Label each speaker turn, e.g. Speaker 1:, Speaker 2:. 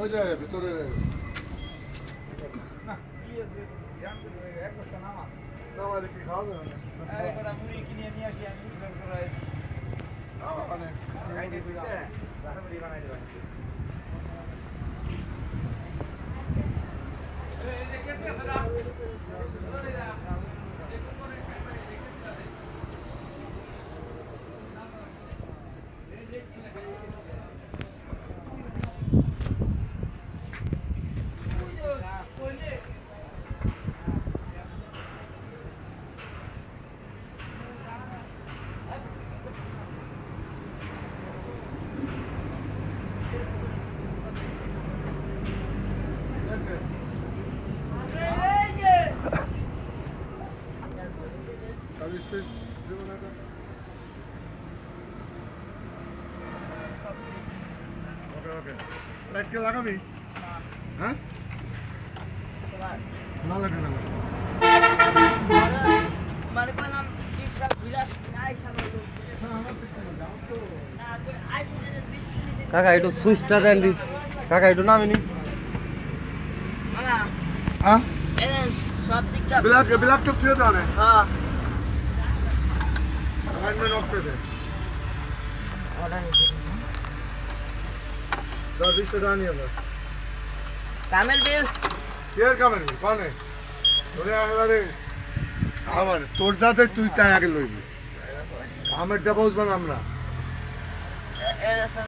Speaker 1: ওই যে ভিতরে খাওয়াবে? না এটা? ওকে ওকে লাইট কে লাগাবি হ্যাঁ না লাগে না
Speaker 2: বিলাস
Speaker 1: তো
Speaker 2: তো আইসি
Speaker 3: কাকা একটু সুইচটা দেন দি। কাকা একটু নামিনি
Speaker 1: হ্যাঁ
Speaker 2: সব দিকটা
Speaker 1: ব্ল্যাক ব্ল্যাক টপ ছিল তাহলে
Speaker 2: হ্যাঁ।
Speaker 1: অ্যালাইনমেন্ট অফ
Speaker 2: বিল
Speaker 1: কামের কনে তোরে একেবারে আমার তোর সাথে তুই তাই আগে লইবি আমার ডাবলস বানাম না